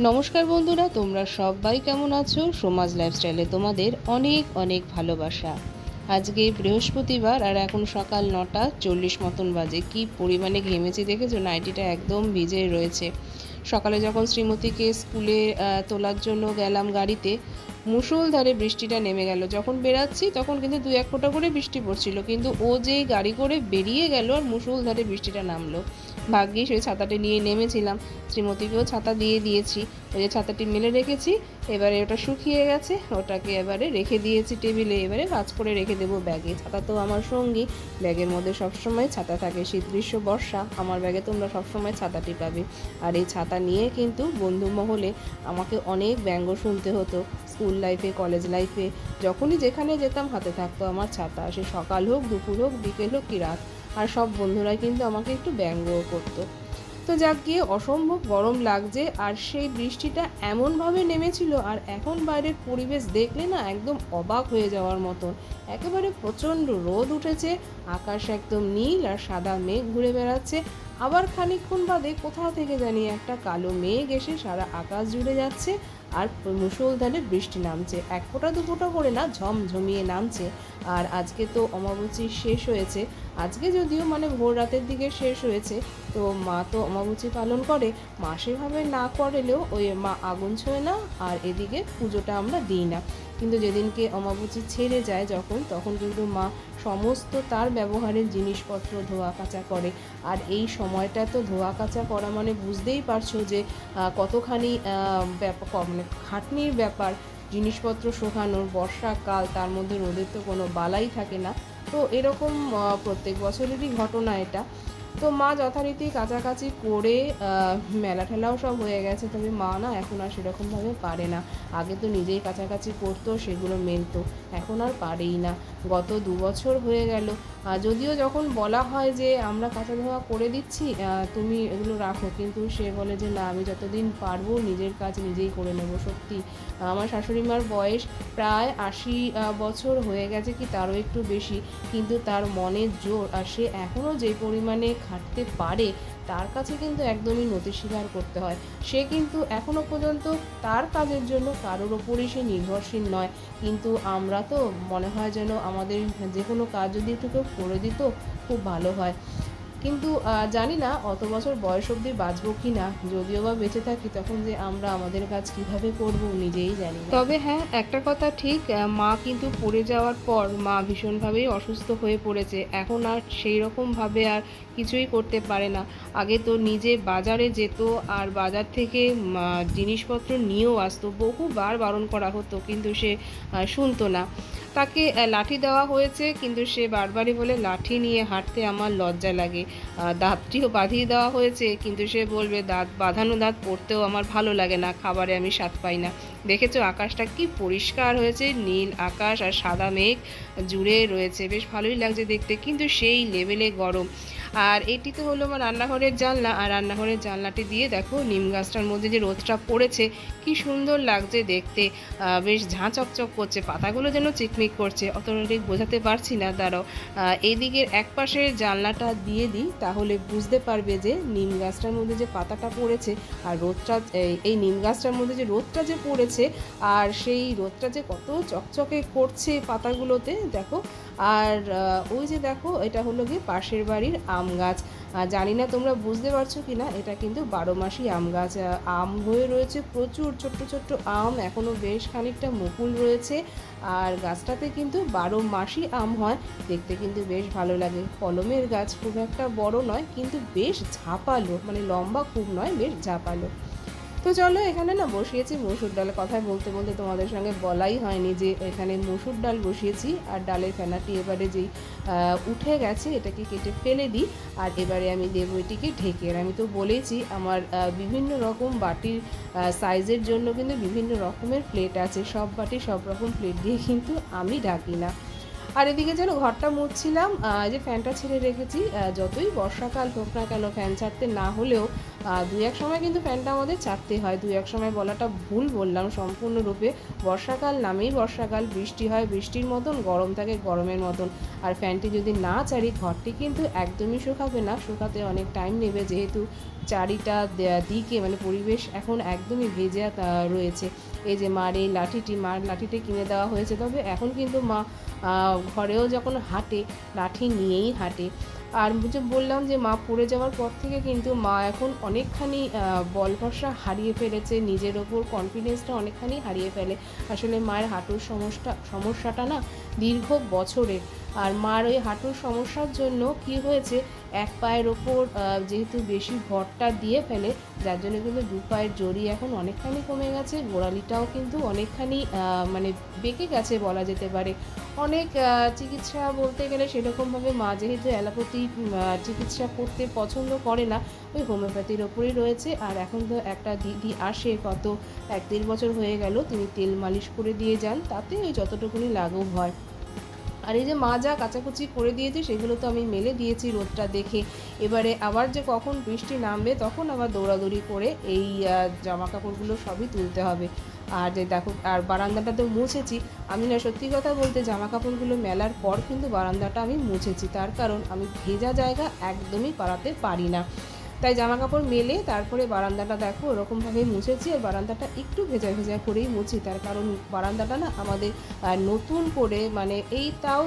নমস্কার বন্ধুরা, তোমরা সবাই কেমন আছো? সমাজ লাইফস্টাইলে তোমাদের অনেক অনেক ভালোবাসা। আজকে বৃহস্পতিবার আর এখন সকাল নটা, চল্লিশ মতন বাজে। কি পরিমাণে ঘেমেছি দেখেছ? নাইটিটা একদম ভিজে রয়েছে। সকালে যখন শ্রীমতীকে স্কুলে তোলার জন্য গেলাম গাড়িতে, মুষলধারে বৃষ্টিটা নেমে গেল। যখন বেরাচ্ছি তখন কিন্তু দু এক ফোঁটা করে বৃষ্টি পড়ছিল। কিন্তু ও যেই গাড়ি করে বেরিয়ে গেল আর মুষলধারে বৃষ্টিটা নামলো। ভাগ্যিস ওই ছাতাটি নিয়ে নেমেছিলাম। শ্রীমতীকেও ছাতা দিয়ে দিয়েছি। ওই যে ছাতাটি মেলে রেখেছি, এবারে ওটা শুকিয়ে গেছে, ওটাকে এবারে রেখে দিয়েছি টেবিলে। এবারে কাজ করে রেখে দেবো ব্যাগে। ছাতা তো আমার সঙ্গী। ব্যাগের মধ্যে সবসময় ছাতা থাকে শীত গ্রীষ্ম বর্ষা। আমার ব্যাগে তোমরা সবসময় ছাতাটি পাবে। আর এই ছাতা নিয়ে কিন্তু বন্ধু মহলে আমাকে অনেক ব্যঙ্গ শুনতে হতো। স্কুল লাইফে, কলেজ লাইফে, যখনই যেখানে যেতাম হাতে থাকতো আমার ছাতা। সে সকাল হোক, দুপুর হোক, বিকেল হোক, কি রাত। আর সব বন্ধুরাই কিন্তু আমাকে একটু ব্যঙ্গও করতো। তো যাক গিয়ে অসম্ভব গরম লাগছে আর সেই বৃষ্টিটা এমনভাবে নেমেছিল আর এখন বাইরের পরিবেশ দেখলে না একদম অবাক হয়ে যাওয়ার মতন। একেবারে প্রচণ্ড রোদ উঠেছে, আকাশ একদম নীল আর সাদা মেঘ ঘুরে বেড়াচ্ছে। আবার খানিকক্ষণ বাদে কোথা থেকে জানি একটা কালো মেঘ এসে সারা আকাশ জুড়ে যাচ্ছে। আর মুষলধারে বৃষ্টি নামছে। এক ফোঁটা, দু ফোঁটা করে না, ঝমঝমিয়ে নামছে। আর আজকে তো অমাবস্যী শেষ হয়েছে। আজকে যদিও মানে ভোর রাতের দিকে শেষ হয়েছে, তো মা তো অমাবস্যী পালন করে। মা সেভাবে না করলেও ওই মা আগুন ছোঁয় না, আর এদিকে পুজোটা আমরা দিই না। কিন্তু যেদিনকে অমাবস্যী ছেড়ে যায় যখন, তখন কিন্তু মা সমস্ত তার ব্যবহারের জিনিসপত্র ধোয়া কাচা করে। আর এই সময়টা তো ধোয়া কাচা করা মানে বুঝতেই পারছ যে কতখানি মানে খাটনির ব্যাপার, জিনিসপত্র শোকানোর, বর্ষাকাল, তার মধ্যে রোদের তো কোনো বালাই থাকে না। তো এরকম প্রত্যেক বছরেরই ঘটনা এটা। তো মা যথারীতি কাছাকাছি করে মেলা ঠেলাও সব হয়ে গেছে। তবে মা না এখন আর সেরকমভাবে পারে না। আগে তো নিজেই কাছাকাছি করতো সেগুলো মেলতো। এখন আর পারেই না। গত দু বছর হয়ে গেল। যদিও যখন বলা হয় যে আমরা কাঁচা ধোয়া করে দিচ্ছি তুমি এগুলো রাখো। কিন্তু সে বলে যে না, আমি যতদিন পারব নিজের কাজ নিজেই করে নেব, সত্যি। আমার শাশুড়ি মার বয়স প্রায় আশি বছর হয়ে গেছে কি তারও একটু বেশি। কিন্তু তার মনের জোর, আর সে এখনও যে পরিমাণে খাটতে পারে, তার কাছে কিন্তু একদমই নতি স্বীকার করতে হয়। সে কিন্তু এখনও পর্যন্ত তার কাজের জন্য কারোর ওপরই সে নির্ভরশীল নয়। কিন্তু আমরা তো মনে হয় যেন আমাদের যে কোনো কাজ যদি একটু কেউ করে দিত, খুব ভালো হয়। কিন্তু জানি না অত বছর বয়স অবধি বাঁচবো কি না যদিও বা বেঁচে থাকি তখন যে আমরা আমাদের কাজ কীভাবে করব নিজেই জানি তবে হ্যাঁ একটা কথা ঠিক মা কিন্তু পড়ে যাওয়ার পর মা ভীষণভাবেই অসুস্থ হয়ে পড়েছে। এখন আর সেই রকমভাবে আর কিছুই করতে পারে না। আগে তো নিজে বাজারে যেত আর বাজার থেকে জিনিসপত্র নিয়েও আসতো। বহুবার বারণ করা হতো, কিন্তু সে শুনতো না। তাকে লাঠি দেওয়া হয়েছে, কিন্তু সে বারবারই বলে, লাঠি নিয়ে হাঁটতে আমার লজ্জা লাগে। দাঁতটিও বাঁধিয়ে দেওয়া হয়েছে, কিন্তু সে বলবে, দাঁত বাঁধানো দাঁত পড়তেও আমার ভালো লাগে না, খাবারে আমি স্বাদ পাই না। দেখেছ, আকাশটা কি পরিষ্কার হয়েছে, নীল আকাশ আর সাদা মেঘ জুড়ে রয়েছে। বেশ ভালোই লাগছে দেখতে, কিন্তু সেই লেভেলে গরম। আর এটি তো হলো আমার রান্নাঘরের জানলা আর রান্নাঘরের জানলাটি দিয়ে দেখো নিম গাছটার মধ্যে যে রোদটা পড়েছে কি সুন্দর লাগছে দেখতে। বেশ ঝাঁ চকচক করছে পাতাগুলো যেন চিকমিক করছে অতটা ঠিক বোঝাতে পারছি না দাঁড়াও। আহ, এইদিকের এক পাশের জানলাটা দিয়ে দিই তাহলে বুঝতে পারবে যে নিম গাছটার মধ্যে যে পাতাটা পড়েছে আর রোদটা এই নিম গাছটার মধ্যে যে রোদটা যে পড়েছে আর সেই রোদটা যে কত চকচকে করছে পাতাগুলোতে দেখো। আর ওই যে দেখো, এটা হলো গিয়ে পাশের বাড়ির আম গাছ। জানি না তোমরা বুঝতে পারছ কি না এটা কিন্তু বারো মাসি আম গাছ। আম হয়ে রয়েছে প্রচুর ছোট্ট ছোট্ট আম এখনও বেশ খানিকটা মুকুল রয়েছে। আর গাছটাতে কিন্তু বারো মাসই আম হয়, দেখতে কিন্তু বেশ ভালো লাগে। কলমের গাছ খুব একটা বড় নয়, কিন্তু বেশ ঝাঁপালো মানে লম্বা খুব নয়, বেশ ঝাঁপালো। তো চলো এখানে না বসিয়েছি মসুর ডাল। কথায় বলতে বলতে তোমাদের সঙ্গে বলাই হয়নি যে এখানে মসুর ডাল বসিয়েছি আর ডালের ফেনাটি এবারে যেই উঠে গেছে এটাকে কেটে ফেলে দিই আর এবারে আমি দেবো এটিকে ঢেকে। আর আমি তো বলেইছি আমার বিভিন্ন রকম বাটির সাইজের জন্য কিন্তু বিভিন্ন রকমের প্লেট আছে। সব বাটি সব রকম প্লেট দিয়ে কিন্তু আমি ঢাকি না। আর এদিকে যেন ঘরটা মুছছিলাম যে ফ্যানটা ছেড়ে রেখেছি যতই বর্ষাকাল হোক না কেন ফ্যান ছাড়তে না হলেও দু এক সময় কিন্তু ফ্যানটা আমাদের চাপতে হয়। দু এক সময় বলাটা ভুল বললাম সম্পূর্ণরূপে। বর্ষাকাল নামেই বর্ষাকাল, বৃষ্টি হয়, বৃষ্টির মতন, গরম থাকে গরমের মতন। আর ফ্যানটি যদি না চারি ঘরটি কিন্তু একদমই শুকাবে না। শুকাতে অনেক টাইম নেবে যেহেতু চারিটা দিকে মানে পরিবেশ এখন একদমই ভেজা রয়েছে। এই যে মার, এই লাঠিটি মার, লাঠিটি কিনে দেওয়া হয়েছে। তবে এখন কিন্তু মা ঘরেও যখন হাঁটে, লাঠি নিয়েই হাঁটে। আর যে বললাম যে মা পড়ে যাওয়ার পর থেকে কিন্তু মা এখন অনেকখানি বল ভরসা হারিয়ে ফেলেছে। নিজের ওপর কনফিডেন্সটা অনেকখানি হারিয়ে ফেলে। আসলে মায়ের হাঁটুর সমস্যা, সমস্যাটা না দীর্ঘ বছরের। আর মার ওই হাঁটুর সমস্যার জন্য কি হয়েছে? এক পায়ের ওপর যেহেতু বেশি ভরটা দিয়ে ফেলে, যার জন্য কিন্তু দু পায়ের জড়ি এখন অনেকখানি কমে গেছে। গোড়ালিটাও কিন্তু অনেকখানি মানে বেঁকে গেছে বলা যেতে পারে। অনেক চিকিৎসা বলতে গেলে সেরকমভাবে মা যেহেতু অ্যালোপ্যাথি চিকিৎসা করতে পছন্দ করে না, ওই হোমিওপ্যাথির ওপরই রয়েছে। আর এখন তো একটা দিদি আসে কত এক দেড় বছর হয়ে গেল, তিনি তেল মালিশ করে দিয়ে যান, তাতে ওই যতটুকুনি লাঘব হয়। আর এই যে মা যা কাচাকুচি করে দিয়েছে, সেগুলো তো আমি মেলে দিয়েছি রোদটা দেখে। এবারে আবার যে কখন বৃষ্টি নামবে, তখন আবার দৌড়াদৌড়ি করে এই জামা কাপড়গুলো সবই তুলতে হবে। আর যে দেখো, আর বারান্দাটা তো মুছেছি। আমি না সত্যি কথা বলতে জামা কাপড়গুলো মেলার পর কিন্তু বারান্দাটা আমি মুছেছি। তার কারণ আমি ভেজা জায়গা একদমই পারাতে পারি না। তাই জামা কাপড় মেলে তারপরে বারান্দাটা দেখো, ওরকমভাবেই মুছেছি আর বারান্দাটা একটু ভেজা ভেজা করেই মুছি। তার কারণ বারান্দাটা না আমাদের নতুন করে মানে এই তাও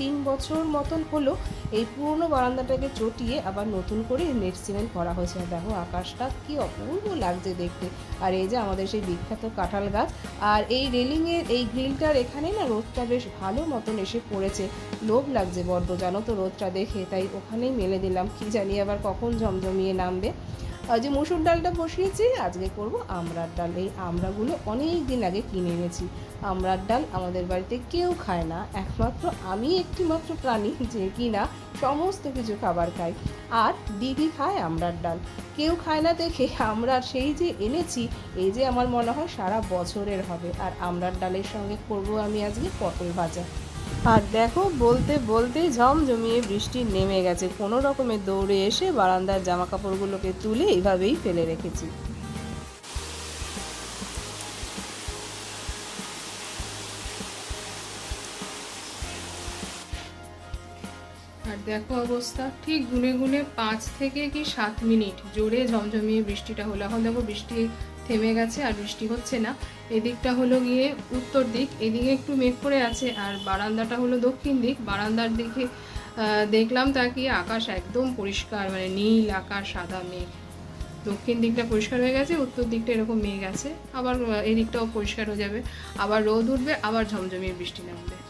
তিন বছর মতন হলো এই পুরনো বারান্দাটাকে চটিয়ে আবার নতুন করে নেট সিমেন্ট করা হয়েছে। দেখো আকাশটা কি অপূর্ব লাগছে দেখতে। আর এই যে আমাদের সেই বিখ্যাত কাঁঠাল গাছ। আর এই রেলিংয়ের এই গ্রিলটার এখানে না রোদটা বেশ ভালো মতন এসে পড়েছে। লোভ লাগছে বড্ড, জানো তো রোদটা দেখে। তাই ওখানেই মেলে দিলাম। কি জানি আবার কখন জমজমিয়ে নামবে। যে মুসুর ডালটা বসিয়েছি, আজকে করব আমরার ডাল। এই আমড়াগুলো অনেক দিন আগে কিনে এনেছি। আমড়ার ডাল আমাদের বাড়িতে কেউ খায় না। একমাত্র আমি একটি মাত্র প্রাণী যে কিনা সমস্ত কিছু খাবার খাই আর দিদি খায় আমড়ার ডাল। কেউ খায় না দেখে আমরা সেই যে এনেছি, এই যে আমার মনে হয় সারা বছরের হবে। আর আমড়ার ডালের সঙ্গে করব আমি আজকে পটল ভাজা। আর দেখো, বলতে বলতে ঝমঝমিয়ে বৃষ্টি নেমে গেছে। কোনো রকমে দৌড়ে এসে বারান্দার জামা কাপড়গুলোকে তুলে এইভাবেই ফেলে রেখেছি। আর দেখো অবস্থা, ঠিক গুনে গুনে পাঁচ থেকে কি সাত মিনিট জোরে ঝমঝমিয়ে বৃষ্টিটা হলো। এখন দেখো বৃষ্টি থেমে গেছে আর বৃষ্টি হচ্ছে না। এদিকটা হলো গিয়ে উত্তর দিক, এদিকে একটু মেঘ করে আছে আর বারান্দাটা হলো দক্ষিণ দিক। বারান্দার দিকে দেখলাম তাকিয়ে আকাশ একদম পরিষ্কার মানে নীল আকাশ, সাদা মেঘ। দক্ষিণ দিকটা পরিষ্কার হয়ে গেছে, উত্তর দিকটা এরকম মেঘ আছে। আবার এদিকটাও পরিষ্কার হয়ে যাবে। আবার রোদ উঠবে, আবার ঝমঝমিয়ে বৃষ্টি নামবে।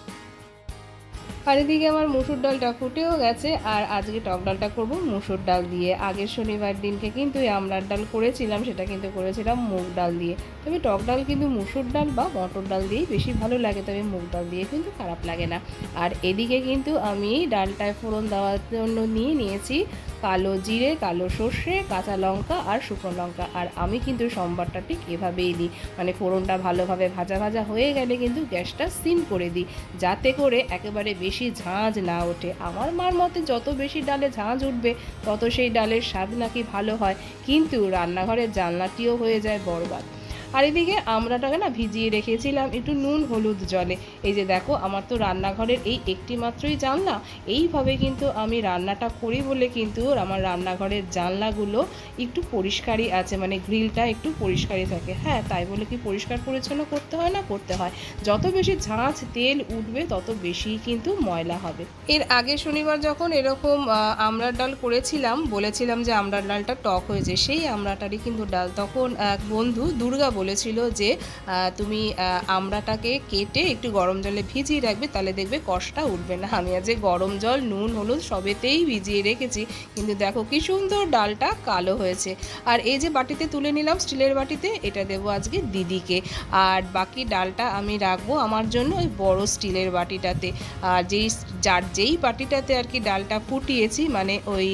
আর এদিকে আমার মুসুর ডালটা ফুটেও গেছে, আর আজকে টক ডালটা করব মুসুর ডাল দিয়ে। আগের শনিবার দিনকে কিন্তু আমলার ডাল করেছিলাম, সেটা কিন্তু করেছিলাম মুগ ডাল দিয়ে। তবে টক ডাল কিন্তু মুসুর ডাল বা মটর ডাল দিয়েই বেশি ভালো লাগে, তবে মুগ ডাল দিয়ে কিন্তু খারাপ লাগে না। আর এদিকে কিন্তু আমি ডালটায় ফোড়ন দেওয়ার জন্য নিয়ে নিয়েছি কালো জিরে, কালো সর্ষে, কাঁচা লঙ্কা আর শুকনো লঙ্কা। আর আমি কিন্তু সোমবারটা ঠিক এভাবেই দিই। মানে ফোড়নটা ভালোভাবে ভাজা ভাজা হয়ে গেলে কিন্তু গ্যাসটা সিম করে দিই। যাতে করে একেবারে বেশি ঝাঁঝ না ওঠে। আমার মার মতে যত বেশি ডালে ঝাঁঝ উঠবে, তত সেই ডালের স্বাদ নাকি ভালো হয়। কিন্তু রান্নাঘরের জানলাটিও হয়ে যায় বরবাদ। আর এদিকে আমড়াটাকে না ভিজিয়ে রেখেছিলাম একটু নুন হলুদ জলে। এই যে দেখো আমার তো রান্নাঘরের এই একটি মাত্রই জানলা। এইভাবে কিন্তু আমি রান্নাটা করি বলে কিন্তু আমার রান্নাঘরের জানলাগুলো একটু পরিষ্কারই আছে মানে গ্রিলটা একটু পরিষ্কারই থাকে। হ্যাঁ তাই বলে কি পরিষ্কার পরিচ্ছন্ন করতে হয় না করতে হয়? যত বেশি ঝাঁঝ তেল উঠবে তত বেশি কিন্তু ময়লা হবে। এর আগে শনিবার যখন এরকম আহ, আমড়ার ডাল করেছিলাম বলেছিলাম যে আমড়ার ডালটা টক হয়েছে সেই আমড়াটারই কিন্তু ডাল। তখন এক বন্ধু দুর্গা বলেছিল যে তুমি আমড়াটাকে কেটে একটু গরম জলে ভিজিয়ে রাখবে, তাহলে দেখবে কষটা উঠবে না। আমি আজ গরম জল, নুন, হলুদ সবেতেই ভিজিয়ে রেখেছি, কিন্তু দেখো কি সুন্দর ডালটা কালো হয়েছে। আর এই যে বাটিতে তুলে নিলাম, স্টিলের বাটিতে, এটা দেবো আজকে দিদিকে। আর বাকি ডালটা আমি রাখব আমার জন্য ওই বড় স্টিলের বাটিটাতে। আর যেই, যার যেই বাটিটাতে আর কি ডালটা ফুটিয়েছি মানে ওই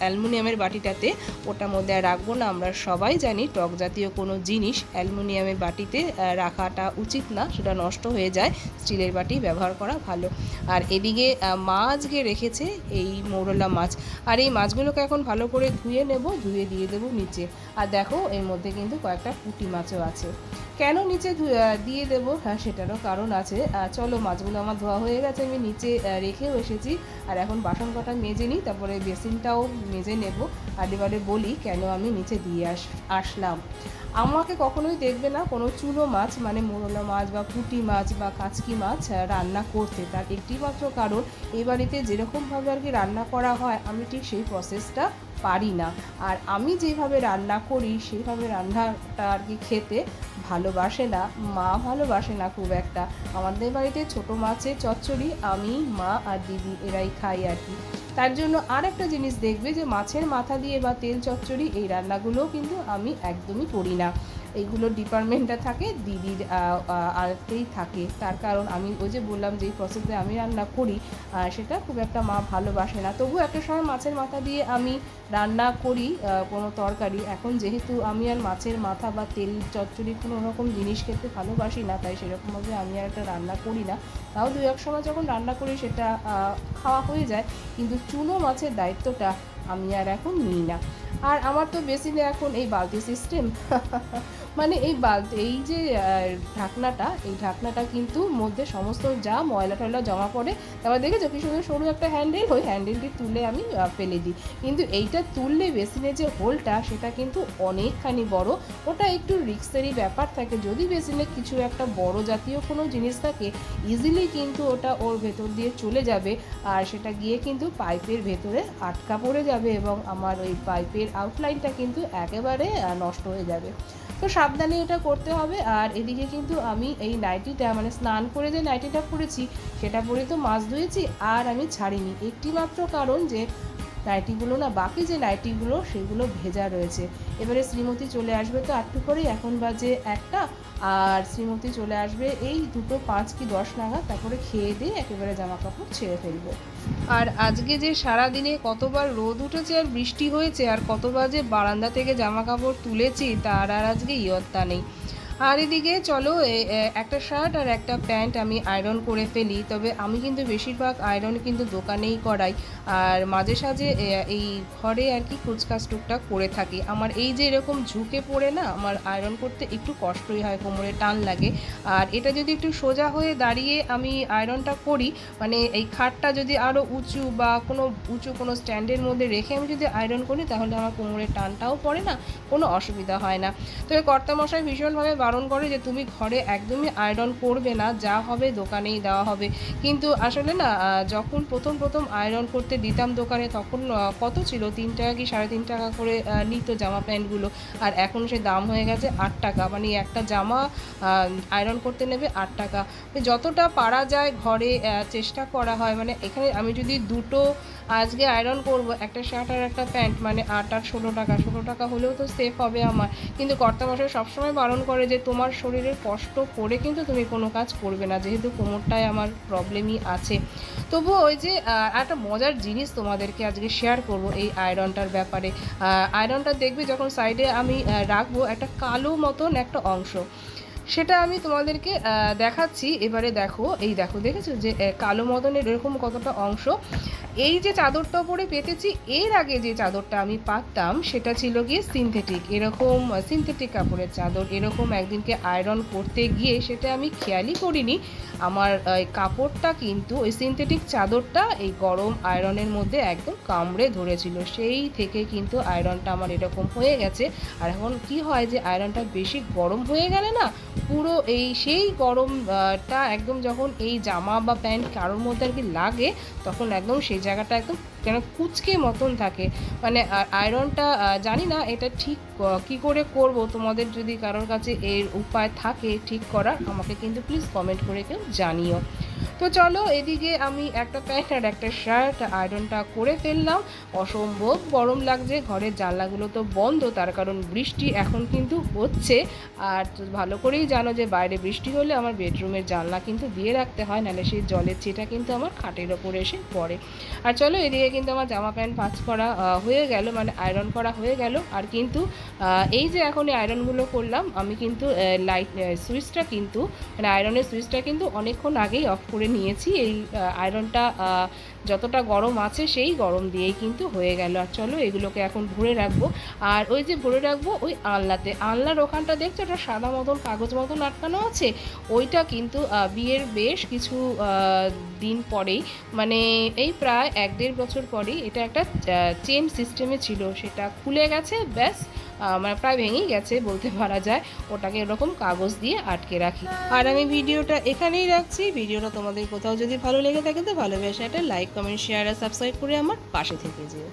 অ্যালুমিনিয়ামের বাটিটাতে, ওটার মধ্যে আর রাখব না। আমরা সবাই জানি টক জাতীয় কোনো জিনিস অ্যালুমিনিয়ামের বাটিতে রাখাটা উচিত না, সেটা নষ্ট হয়ে যায়। স্টিলের বাটি ব্যবহার করা ভালো। আর এদিকে মাছকে রেখেছে এই মৌরলা মাছ। আর এই মাছগুলোকে এখন ভালো করে ধুয়ে নেব, ধুয়ে দিয়ে দেবো নিচে। আর দেখো, এর মধ্যে কিন্তু কয়েকটা পুঁটি মাছও আছে। কেন নিচে দিয়ে দেবো? হ্যাঁ সেটারও কারণ আছে। চলো, মাছগুলো আমার ধোয়া হয়ে গেছে, আমি নিচে রেখেও এসেছি। আর এখন বাসন কটা মেজে নিই, তারপরে বেসিনটাও মেজে নেব। আর এবারে বলি কেন আমি নিচে দিয়ে আস, আসলাম। আমাকে কখনোই দেখবে না কোনো চুলো মাছ মানে মোরলা মাছ বা পুঁটি মাছ বা কাঁচকি মাছ রান্না করতে। তার একটি মাত্র কারণ এই বাড়িতে যেরকমভাবে আর কি রান্না করা হয়, আমি ঠিক সেই প্রসেসটা পারি না। আর আমি যেভাবে রান্না করি, সেভাবে রান্নাটা আর কি খেতে ভালোবাসে না। মা ভালোবাসে না খুব একটা। আমাদের বাড়িতে ছোট মাছের চচ্চড়ি, আমি, মা আর দিদি এরাই খাই আর কি। তার জন্য আর একটা জিনিস দেখবে যে, মাছের মাথা দিয়ে বা তেল চচ্চড়ি এই রান্নাগুলোও কিন্তু আমি একদমই করি না। এইগুলোর ডিপার্টমেন্টটা থাকে, দিদির আয়ত্তেই থাকে। তার কারণ আমি ওই যে বললাম যে এই প্রসেসে আমি রান্না করি সেটা খুব একটা মা ভালোবাসে না। তবু একটা সময় মাছের মাথা দিয়ে আমি রান্না করি কোনো তরকারি। এখন যেহেতু আমি আর মাছের মাথা বা তেল, চচ্চড়ি কোনো রকম জিনিস খেতে ভালোবাসি না, তাই সেরকমভাবে আমি আর একটা রান্না করি না। তাও দু এক সময় যখন রান্না করি সেটা খাওয়া হয়ে যায়, কিন্তু চুনো মাছের দায়িত্বটা আমি আর এখন নিই না। আর আমার তো বেশি বেসিনে এখন এই বালতি সিস্টেম মানে এই বালতি এই যে ঢাকনাটা, এই ঢাকনাটা কিন্তু মধ্যে সমস্ত যা ময়লা টয়লা জমা পড়ে, তারপর দেখেছ কি সুন্দর সরু একটা হ্যান্ডেল ওই হ্যান্ডেলটি তুলে আমি ফেলে দিই। কিন্তু এইটা তুললে বেসিনের যে হোলটা সেটা কিন্তু অনেকখানি বড়। ওটা একটু রিক্সেরই ব্যাপার থাকে। যদি বেসিনে কিছু একটা বড় জাতীয় কোনো জিনিস থাকে ইজিলি কিন্তু ওটা ওর ভেতর দিয়ে চলে যাবে। আর সেটা গিয়ে কিন্তু পাইপের ভেতরে আটকা পড়ে যাবে এবং আমার ওই পাইপের আউটলাইনটা কিন্তু একেবারে নষ্ট হয়ে যাবে। তো সাবধানে এটা করতে হবে। আর এদিকে কিন্তু আমি এই নাইটিটা মানে স্নান করে যে নাইটিটা পরেছি, সেটা পরে তো মাছ ধুয়েছি, আর আমি ছাড়িনি। একটি মাত্র কারণ যে নাইটিগুলো না, বাকি যে নাইটিগুলো সেগুলো ভেজা রয়েছে। এবারে শ্রীমতী চলে আসবে তো একটু করেই এখন বাজে একটা। আর শ্রীমতী চলে আসবে এই দুটো পাঁচ কি দশ নাগাদ, তারপরে খেয়ে দিয়ে একেবারে জামা কাপড় ছেড়ে ফেলব। আর আজকে যে সারা দিনে কতবার রোদ উঠেছে আর বৃষ্টি হয়েছে, আর কতবার যে বারান্দা থেকে জামা কাপড় তুলেছি, তার আর আজকে ইয়ত্তা নেই। আর এদিকে চলো একটা শার্ট আর একটা প্যান্ট আমি আয়রন করে ফেলি। তবে আমি কিন্তু বেশিরভাগ আয়রন কিন্তু দোকানেই করাই। আর মাঝে সাঝে এই ঘরে আর কি কুচকাচ টুকটাক করে থাকি। আমার এই যে এরকম ঝুঁকে পড়ে না, আমার আয়রন করতে একটু কষ্টই হয়, কোমরে টান লাগে। আর এটা যদি একটু সোজা হয়ে দাঁড়িয়ে আমি আয়রনটা করি মানে এই খাটটা যদি আরও উঁচু বা কোনো উঁচু কোনো স্ট্যান্ডের মধ্যে রেখে আমি যদি আয়রন করি, তাহলে আমার কোমরের টানটাও পড়ে না, কোনো অসুবিধা হয় না। তো এই কর্তামশাই ভীষণভাবে বারণ করে যে তুমি ঘরে একদমই আয়রন করবে না, যা হবে দোকানেই দেওয়া হবে। কিন্তু আসলে না যখন প্রথম প্রথম আয়রন করতে দিতাম দোকানে, তখন কত ছিল? তিন টাকা কি সাড়ে তিন টাকা করে নিত জামা প্যান্টগুলো। আর এখন সে দাম হয়ে গেছে আট টাকা। মানে একটা জামা আয়রন করতে নেবে আট টাকা। যতটা পারা যায় ঘরে চেষ্টা করা হয়। মানে এখানে আমি যদি দুটো আজকে আয়রন করব, একটা শার্ট আর একটা প্যান্ট মানে আট আর ষোলো টাকা। ষোলো টাকা হলেও তো সেফ হবে আমার। কিন্তু কর্তামশাই সবসময় বারণ করে যে, তোমার শরীরের কষ্ট করে কিন্তু তুমি কোনো কাজ করবে না, যেহেতু কোমরটায় আমার প্রবলেমই আছে। তবু ওই যে একটা মজার জিনিস তোমাদেরকে আজকে শেয়ার করব এই আয়রনটার ব্যাপারে। আয়রনটা দেখবে যখন সাইডে আমি রাখব একটা কালো মতন একটা অংশ। সেটা আমি তোমাদেরকে দেখাচ্ছি। এবারে দেখো, এই দেখো, দেখেছ যে কালো মতনের এরকম কতটা অংশ? এই যে চাদরটা পরে পেতেছি, এর আগে যে চাদরটা আমি পাততাম, সেটা ছিল গিয়ে সিনথেটিক এরকম সিনথেটিক কাপড়ের চাদর, এরকম একদিনকে আয়রন করতে গিয়ে সেটা আমি খেয়ালই করিনি। আমার কাপড়টা কিন্তু, ওই সিনথেটিক চাদরটা এই গরম আয়রনের মধ্যে একদম কামড়ে ধরেছিল। সেই থেকে কিন্তু আয়রনটা আমার এরকম হয়ে গেছে। আর এখন কি হয় যে আয়রনটা বেশি গরম হয়ে গেলে না, পুরো এই সেই গরমটা একদম যখন এই জামা বা প্যান্ট কারোর মধ্যে আর কি লাগে, তখন একদম সেই জায়গাটা একদম যেন কুচকে মতন থাকে। মানে আয়রনটা জানি না এটা ঠিক, কি করে করব? তোমাদের যদি কারোর কাছে এর উপায় থাকে ঠিক করার, আমাকে কিন্তু প্লিজ কমেন্ট করে কেউ জানিও। তো চলো, এদিকে আমি একটা প্যান্ট আর একটা শার্ট আয়রনটা করে ফেললাম। অসম্ভব গরম লাগছে, ঘরের জানলাগুলো তো বন্ধ, তার কারণ বৃষ্টি এখন কিন্তু হচ্ছে। আর ভালো করেই জানো যে বাইরে বৃষ্টি হলে আমার বেডরুমের জানলা কিন্তু দিয়ে রাখতে হয়, নাহলে সেই জলের ছিটা কিন্তু আমার খাটের ওপরে এসে পড়ে। আর চলো, এদিকে কিন্তু আমার জামা প্যান্ট ভাঁজ করা হয়ে গেল মানে আয়রন করা হয়ে গেল। আর কিন্তু এই যে এখন এই আয়রনগুলো করলাম, আমি কিন্তু লাইট সুইচটা কিন্তু মানে আয়রনের সুইচটা কিন্তু অনেকক্ষণ আগেই অফ করে নিয়েছি। এই আয়রনটা যতটা গরম আছে সেই গরম দিয়েই কিন্তু হয়ে গেল। আর চলো এগুলোকে এখন ভরে রাখব। আর ওই যে ভরে রাখব ওই আলনাতে। আলনার ওখানটা দেখছ? ওটা সাদা মতন, কাগজ মতন আটকানো আছে। ওইটা কিন্তু বিয়ের বেশ কিছু দিন পরেই মানে এই প্রায় এক দেড় বছর পরেই এটা একটা চেন সিস্টেমে ছিল। সেটা খুলে গেছে, ব্যাস। মানে প্রায় ভেঙেই গেছে বলতে পারা যায়। ওটাকে এরকম কাগজ দিয়ে আটকে রাখি। আর আমি ভিডিওটা এখানেই রাখছি। ভিডিওটা তোমাদের কোথাও যদি ভালো লেগে থাকে তো ভালোবেসে একটা লাইক কমেন্ট শেয়ার আর সাবস্ক্রাইব করে আমার পাশে থেকে যেও।